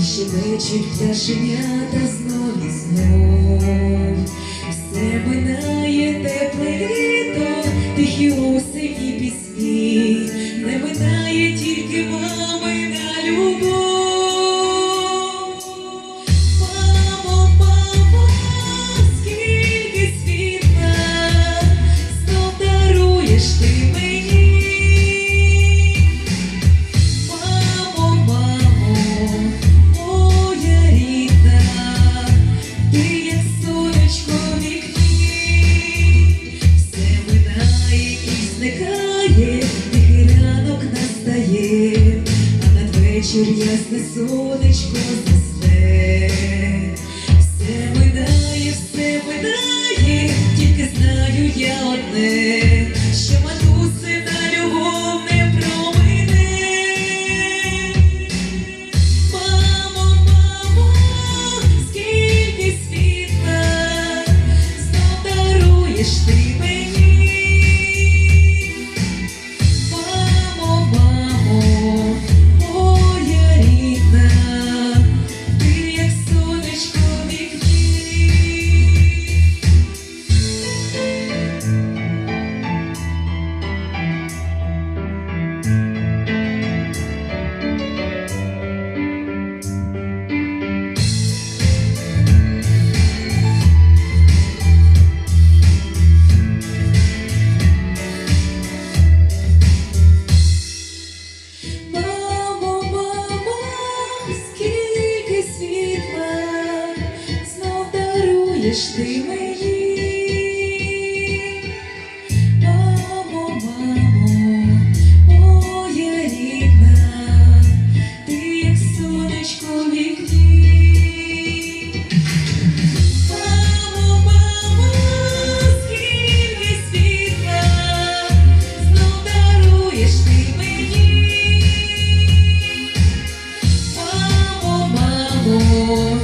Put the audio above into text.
Кличуть пташенята знов і знов. Все минає тепле літо, тихі осені пісні, не минає тільки мамина любов. Мамо, мамо, скільки світла знов ти надвечір ясне сонечко засне. Все минає, все минає, тільки знаю я одне, що матусина любов не промине. Мамо, мамо, скільки світла знов даруєш ти даруєш ти мені. Мамо, мамо, моя рідна, ти як сонечко в вікні. Мамо, мамо, скільки світла знов даруєш ти мені. Мамо, мамо,